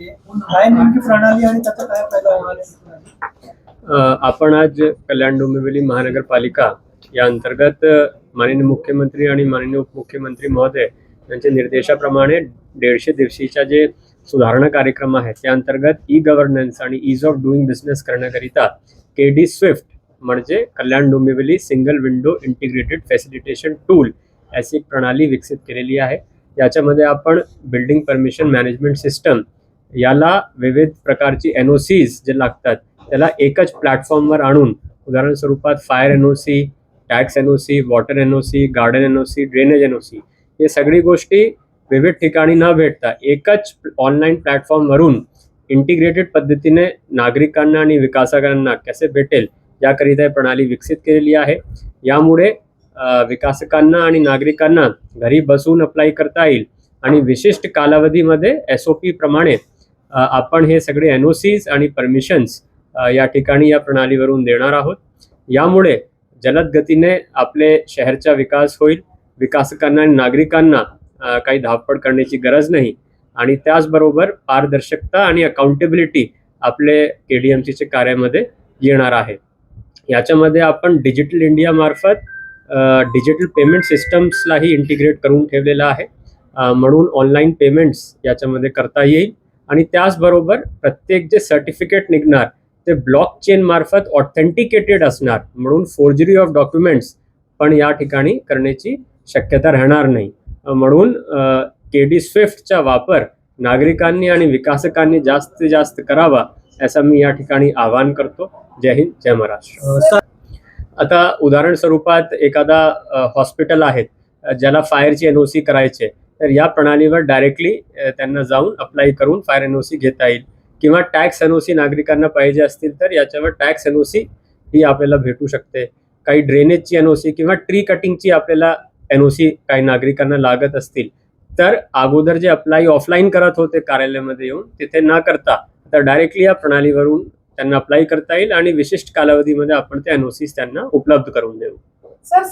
काय नेमकी प्रणाली आणि त्याचा काय फायदा होणार आहे? आपण आज कल्याण डोंबिवली महानगरपालिका या अंतर्गत माननीय मुख्यमंत्री आणि माननीय उपमुख्यमंत्री महोदय यांच्या निर्देशाप्रमाणे दीडशे दिवशीच्या जे सुधारणा कार्यक्रम आहेत त्या अंतर्गत ई गव्हर्नन्स आणि इज ऑफ डुईंग बिझनेस करण्याकरिता के डी स्विफ्ट म्हणजे Kalyan Dombivli single window integrated facilitation tool अशी एक प्रणाली विकसित केलेली आहे. याच्यामध्ये आपण बिल्डिंग परमिशन मॅनेजमेंट सिस्टम याला विविध प्रकारची एन ओ सीज जे लागतात त्याला एकच प्लॅटफॉर्मवर आणून उदाहरण स्वरूपात fire N O C tax N O C water N O C garden N O C drainage N O C हे सगळी गोष्टी विविध ठिकाणी न भेटता एकच ऑनलाईन प्लॅटफॉर्मवरून इंटिग्रेटेड पद्धतीने नागरिकांना आणि विकासकांना कसे भेटेल याकरिता ही प्रणाली विकसित केलेली आहे. यामुळे विकासकांना आणि नागरिकांना घरी बसून अप्लाय करता येईल आणि विशिष्ट कालावधीमध्ये एस ओ पी प्रमाणे आपण हे सगळे एन ओ सीज आणि परमिशन्स या ठिकाणी या प्रणालीवरून देणार आहोत. यामुळे जलद गतीने आपले शहरचा विकास होईल. विकासकांना आणि नागरिकांना काही धावपळ करण्याची गरज नाही. आणि त्याचबरोबर पारदर्शकता आणि अकाउंटेबिलिटी आपले के डी एम सीच्या कार्यामध्ये येणार आहे. याच्यामध्ये आपण डिजिटल इंडियामार्फत डिजिटल पेमेंट सिस्टम्सलाही इंटिग्रेट करून ठेवलेलं आहे. म्हणून ऑनलाईन पेमेंट्स याच्यामध्ये करता येईल. आणि त्याचबरोबर प्रत्येक जे सर्टिफिकेट निघणार ते ब्लॉक चेन मार्फत ऑथेंटिकेटेड असणार. म्हणून फोर्जरी ऑफ डॉक्युमेंट्स पण या ठिकाणी करण्याची शक्यता राहणार नाही. म्हणून के डी स्विफ्टचा वापर नागरिकांनी आणि विकासकांनी जास्तीत जास्त करावा असं मी या ठिकाणी आवाहन करतो. जय हिंद जय महाराष्ट्र. आता उदाहरण स्वरूपात एखादा हॉस्पिटल आहे ज्याला फायरची एन ओ सी करायचे. तर या प्रणालीवर डायरेक्टली त्यांना जाऊन अप्लाय करून फायर एन ओ सी घेता येईल. किंवा टॅक्स एन ओ सी नागरिकांना पाहिजे असतील तर याच्यावर टॅक्स एन ओ सी ही आपल्याला भेटू शकते. काही ड्रेनेजची एन ओ सी किंवा ट्री कटिंगची आपल्याला एन ओ सी काही नागरिकांना लागत असतील. तर अगोदर जे अप्लाय ऑफलाईन करत होते कार्यालयामध्ये येऊन तिथे न करता तर डायरेक्टली या प्रणालीवरून त्यांना अप्लाय करता येईल आणि विशिष्ट कालावधीमध्ये आपण ते एन ओ त्यांना उपलब्ध करून देऊ. सर